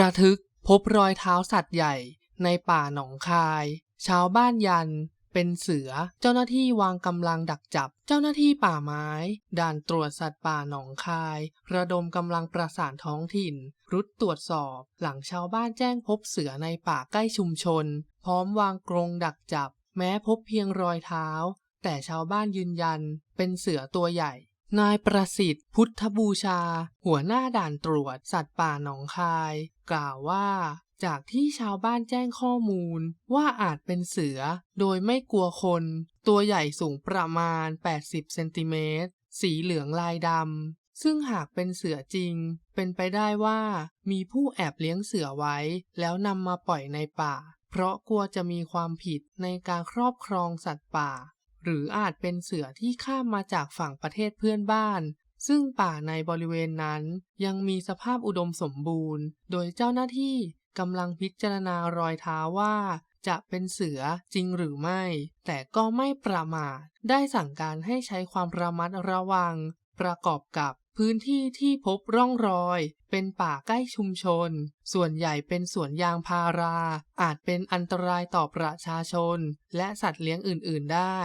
ระทึกพบรอยเท้าสัตว์ใหญ่ในป่าหนองคาย ชาวบ้านยัน เป็นเสือ เจ้าหน้าที่วางกำลังดักจับ เจ้าหน้าที่ป่าไม้ ด่านตรวจสัตว์ป่าหนองคาย ระดมกำลังประสานท้องถิ่น รุดตรวจสอบ หลังชาวบ้านแจ้งพบเสือในป่าใกล้ชุมชน พร้อมวางกรงดักจับ แม้พบเพียงรอยเท้า แต่ชาวบ้านยืนยัน เป็นเสือตัวใหญ่ นายประสิทธิ์ พุทธบูชา หัวหน้าด่านตรวจ สัตว์ป่าหนองคาย กล่าวว่า จากที่ชาวบ้านแจ้งข้อมูล ว่าอาจเป็นเสือ โดยไม่กลัวคน ตัวใหญ่สูงประมาณ 80 เซนติเมตร สีเหลืองลายดำ ซึ่งหากเป็นเสือจริง เป็นไปได้ว่า มีผู้แอบเลี้ยงเสือไว้ แล้วนำมาปล่อยในป่า เพราะกลัวจะมีความผิดในการครอบครองสัตว์ป่า หรืออาจเป็นเสือที่ข้ามมาจากฝั่งประเทศเพื่อนบ้าน ซึ่งป่าในบริเวณนั้นยังมีสภาพอุดมสมบูรณ์ โดยเจ้าหน้าที่กำลังพิจารณารอยเท้าว่าจะเป็นเสือจริงหรือไม่ แต่ก็ไม่ประมาท ได้สั่งการให้ใช้ความระมัดระวัง ประกอบกับพื้นที่ที่พบร่องรอย เป็นป่าใกล้ชุมชน ส่วนใหญ่เป็นสวนยางพารา อาจเป็นอันตรายต่อประชาชน และสัตว์เลี้ยงอื่น ๆ ได้